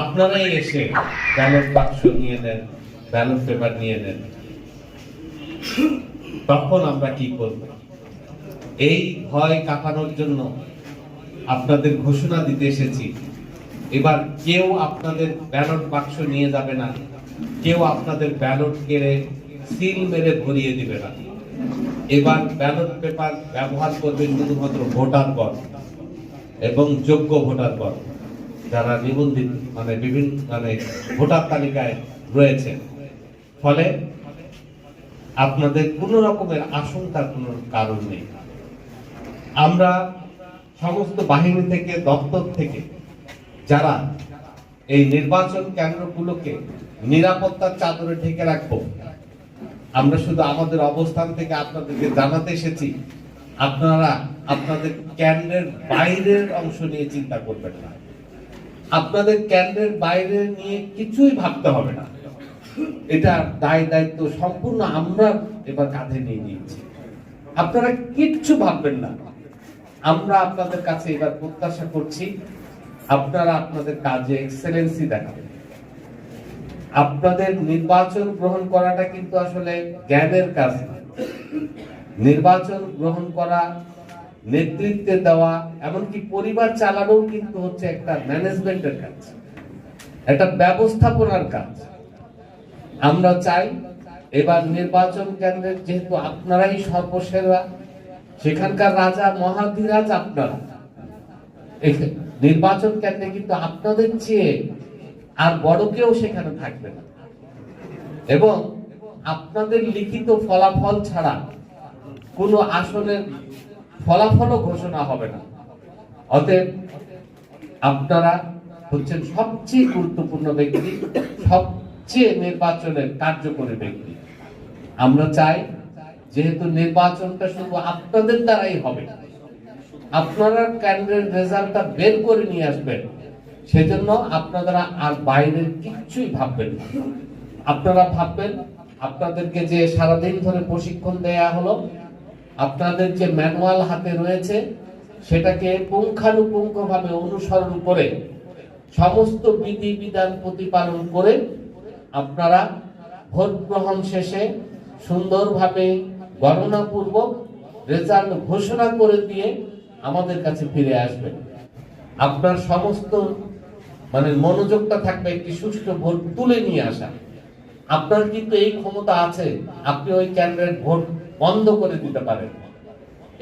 আপনারাই এসে ব্যালট বাক্স নিয়ে ব্যালট পেপার নিয়ে তখন আমরা কি করব? এই ভয় জন্য আপনাদের ঘোষণা দিতে এসেছি। এবার কেউ আপনাদের ব্যালট বাক্স নিয়ে যাবে না। কেউ আপনাদের ব্যালট কেড়ে সিল মেরে ভরিয়ে দিবে না। এবার ব্যালট পেপার ব্যবহার করবে শুধুমাত্র ভোটার ভোটারগণ এবং যোগ্য ভোটার ভোটারগণ। যারা নিবন্ধিত মানে বিভিন্ন মানে ভোটার তালিকায় রয়েছে। ফলে আপনাদের কোনো রকমের আশঙ্কার কোনো কারণ নেই। আমরা সমস্ত বাহিনী থেকে, দপ্তর থেকে, যারা এই নির্বাচন কেন্দ্রগুলোকে নিরাপত্তার চাদরে ঢেকে রাখব, আমরা শুধু আমাদের অবস্থান থেকে আপনাদেরকে জানাতে এসেছি, আপনারা আপনাদের কেন্দ্রের বাইরের অংশ নিয়ে চিন্তা করবেন না। আপনাদের কেন্দ্রের বাইরে নিয়ে কিছুই ভাবতে হবে না। এটা দায় দায়িত্ব সম্পূর্ণ আমরা এবার কাঁধে নিয়ে নিয়েছি। আপনারা কিচ্ছু ভাববেন না। আমরা আপনাদের কাছে এবার প্রত্যাশা করছি, আপনারা আপনাদের কাজে এক্সেলেন্সি দেখাবেন। আপনাদের নির্বাচন গ্রহণ করাটা কিন্তু আসলে জ্ঞানের কাজ। নির্বাচন গ্রহণ করা নেতৃত্বে দেওয়া, এমনকি পরিবার চালানোও কিন্তু হচ্ছে একটা ম্যানেজমেন্টের কাজ, একটা ব্যবস্থাপনার কাজ। আমরা চাই এবার নির্বাচন কেন্দ্রের, যেহেতু আপনারাই সর্বসেরা, সেখানকার রাজা, মহাধিরাজ আপনারা নির্বাচন কেন্দ্রে কিন্তু আপনাদের চেয়ে আর বড় কেউ সেখানে থাকবে না। এবং আপনাদের লিখিত ফলাফল ছাড়া কোনো আসনের ফলাফলও ঘোষণা হবে না। অতএব আপনারা হচ্ছেন সবচেয়ে গুরুত্বপূর্ণ ব্যক্তি, সবচেয়ে নির্বাচনের কার্যকরী ব্যক্তি। আমরা চাই যেহেতু নির্বাচনটা শুধু আপনাদের দ্বারাই হবে, আপনারা কেন্দ্রের রেজাল্টটা বের করে নিয়ে আসবেন, সেজন্য আপনারা আর বাইরের কিচ্ছুই ভাববেন না। আপনারা ভাববেন, আপনাদেরকে যে সারাদিন ধরে প্রশিক্ষণ দেয়া হলো আপনাদের যে ম্যানুয়াল হাতে রয়েছে, সেটাকে পুঙ্খানুপুঙ্খ ভাবে অনুসরণ করে সমস্ত বিধি বিধান প্রতিপালন করে আপনারা ভোট গ্রহণ শেষে সুন্দরভাবে গণনাপূর্বক রেজাল্ট ঘোষণা করে দিয়ে আমাদের কাছে ফিরে আসবেন। আপনার সমস্ত মানে মনোযোগটা থাকবে একটি সুষ্ঠু ভোট তুলে নিয়ে আসা। আপনার কিন্তু এই ক্ষমতা আছে। আপনি ওই কেন্দ্রের ভোট বন্ধ করে দিতে পারেন।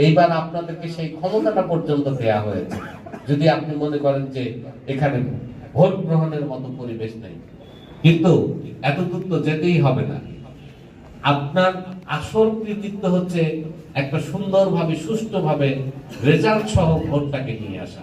এইবার আপনাদেরকে সেই ক্ষমতাটা পর্যন্ত দেয়া হয়েছে। যদি আপনি মনে করেন যে এখানে ভোট গ্রহণের মতো পরিবেশ নেই। কিন্তু এত দূর তো যেতেই হবে না। আপনার আসল কৃতিত্ব হচ্ছে একটা সুন্দরভাবে, সুষ্ঠুভাবে রেজাল্ট সহ ভোটটাকে নিয়ে আসা।